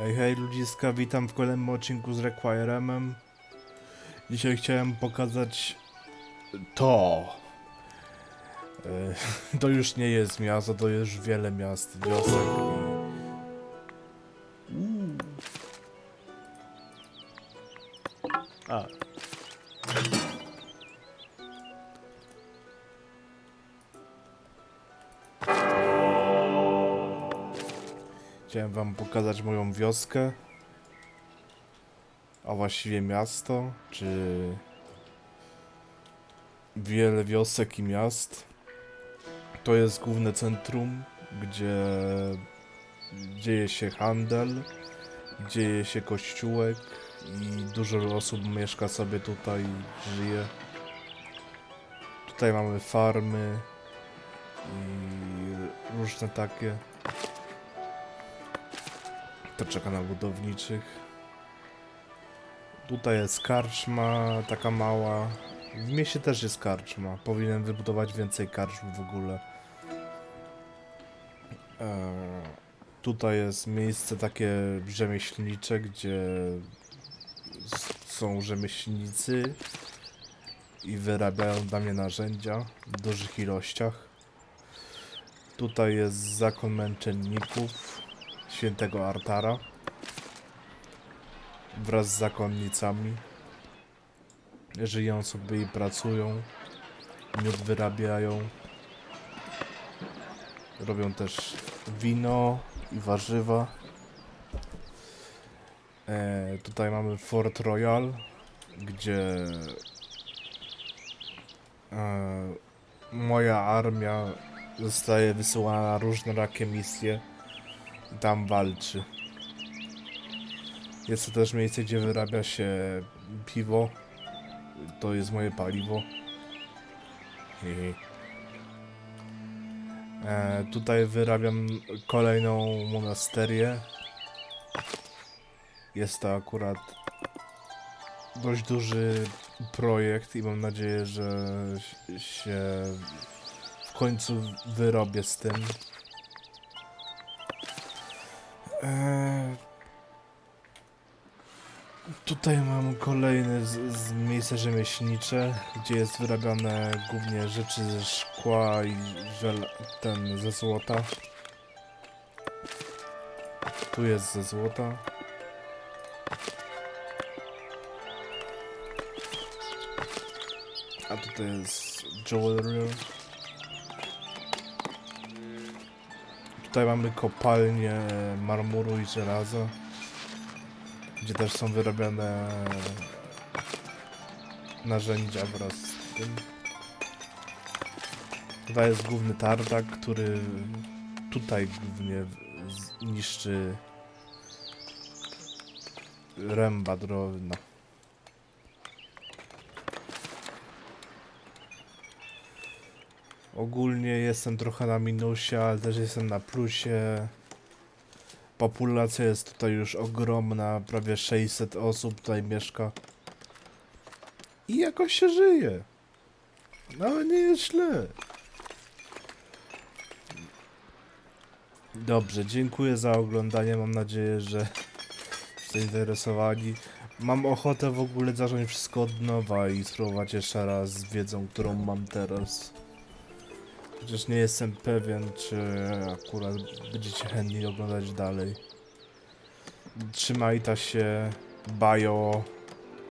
Hej, hej ludziska, witam w kolejnym odcinku z Requiremem. Dzisiaj chciałem pokazać to. E, To już nie jest miasto, to już wiele miast, wiosek i... A. Chciałem wam pokazać moją wioskę. A właściwie miasto, czy wiele wiosek i miast. To jest główne centrum, gdzie dzieje się handel, dzieje się kościółek i dużo osób mieszka sobie tutaj, żyje. Tutaj mamy farmy i różne takie. To czeka na budowniczych. Tutaj jest karczma, taka mała. W mieście też jest karczma. Powinien wybudować więcej karczm w ogóle. Eee, tutaj jest miejsce takie rzemieślnicze, gdzie są rzemieślnicy i wyrabiają dla mnie narzędzia w dużych ilościach. Tutaj jest zakon męczenników świętego Artara wraz z zakonnicami. Żyją sobie i pracują, miód wyrabiają. Robią też wino i warzywa. E, tutaj mamy Fort Royal, gdzie e, moja armia zostaje wysyłana na różne rakie misje tam walczy. Jest to też miejsce, gdzie wyrabia się piwo. To jest moje paliwo. E, tutaj wyrabiam kolejną monasterię. Jest to akurat dość duży projekt i mam nadzieję, że się w końcu wyrobię z tym. Eee, tutaj mam kolejne z, z rzemieślnicze, gdzie jest wyrabiane głównie rzeczy ze szkła i żel, ten ze złota. Tu jest ze złota. A tutaj jest jewelry. Tutaj mamy kopalnię marmuru i żelaza, gdzie też są wyrabiane narzędzia wraz z tym. Tutaj jest główny tartak, który tutaj głównie niszczy ręba drewna. Ogólnie jestem trochę na minusie, ale też jestem na plusie. Populacja jest tutaj już ogromna, prawie 600 osób tutaj mieszka. I jakoś się żyje. No nie jest źle. Dobrze, dziękuję za oglądanie. Mam nadzieję, że jesteście zainteresowani. Mam ochotę w ogóle zacząć wszystko od nowa i spróbować jeszcze raz z wiedzą, którą mam teraz. Chociaż nie jestem pewien, czy akurat będziecie chętni oglądać dalej. Trzymajta się, bajo.